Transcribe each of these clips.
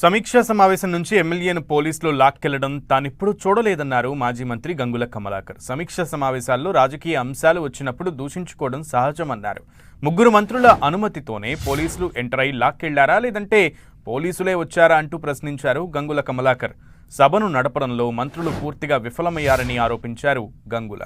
సమీక్షా సమావేశం నుంచి ఎమ్మెల్యేను పోలీసులు లాక్కెళ్ళడం తానిప్పుడు చూడలేదన్నారు మాజీ మంత్రి గంగుల కమలాకర్. సమీక్షా సమావేశాల్లో రాజకీయ అంశాలు వచ్చినప్పుడు దూషించుకోవడం సహజమన్నారు. ముగ్గురు మంత్రుల అనుమతితోనే పోలీసులు ఎంటర్ అయి లాక్కెళ్ళారా లేదంటే పోలీసులే వచ్చారా అంటూ ప్రశ్నించారు గంగుల కమలాకర్. సభను నడపడంలో మంత్రులు పూర్తిగా విఫలమయ్యారని ఆరోపించారు Gangula.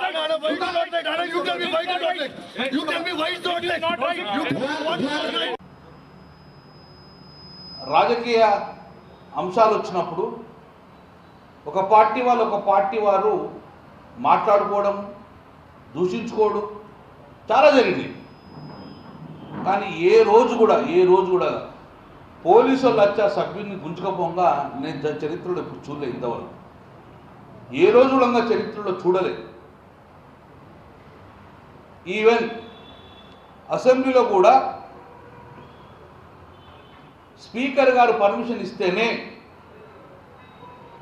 You tell me why it's not like. You tell me why it's not like. You tell me not రాజకీయ అంశాలు వచ్చినప్పుడు ఒక పార్టీ వాళ్ళు ఒక పార్టీ వారు మాట్లాడుకోవడం దూషించుకోవడం చాలా జరిగింది కానీ ఏ రోజు కూడా ఏ రోజు కూడా పోలీసు వాళ్ళు వచ్చి ఆ సభ్యుని గుంజుకపోగా నేను చరిత్రలో ఇప్పుడు చూడలేదు ఇంతవరకు ఏ రోజు కూడా చరిత్రలో చూడలేదు ఈవెన్ అసెంబ్లీలో కూడా స్పీకర్ గారు పర్మిషన్ ఇస్తేనే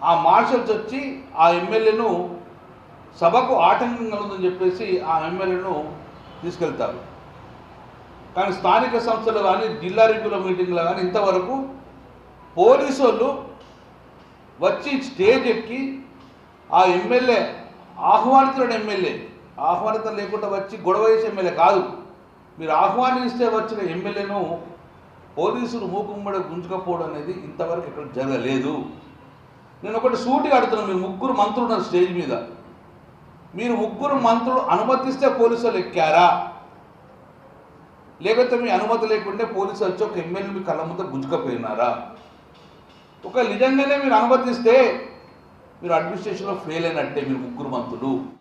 ఆ మార్షల్స్ వచ్చి ఆ ఎమ్మెల్యేను సభకు ఆటంకం కలుగుతుందని చెప్పేసి ఆ ఎమ్మెల్యేను తీసుకెళ్తారు. కానీ స్థానిక సంస్థలు కానీ జిల్లా రెగ్యులర్ మీటింగ్లో కానీ ఇంతవరకు పోలీసు వాళ్ళు వచ్చి స్టేజ్ ఎక్కి ఆ ఎమ్మెల్యే ఆహ్వానితున్న ఎమ్మెల్యే ఆహ్వానితం లేకుండా వచ్చి గొడవ చేసే ఎమ్మెల్యే కాదు. మీరు ఆహ్వానిస్తే వచ్చిన ఎమ్మెల్యేను పోలీసులు మూకుమ్మడి గుంజుకపోవడం అనేది ఇంతవరకు ఇక్కడ జరగలేదు. నేను ఒకటి సూటిగా అడుగుతున్నాను మీరు ముగ్గురు మంత్రులు ఉన్నారు స్టేజ్ మీద. మీరు ముగ్గురు మంత్రులు అనుమతిస్తే పోలీసులు ఎక్కారా? లేకపోతే మీ అనుమతి లేకుంటే పోలీసు వచ్చి ఒక ఎమ్మెల్యే మీ కళ్ళ ముందు గుంజుకపోయినారా? ఒక నిజంగానే మీరు అనుమతిస్తే మీరు అడ్మినిస్ట్రేషన్లో ఫెయిల్ అయినట్టే మీరు ముగ్గురు మంత్రులు.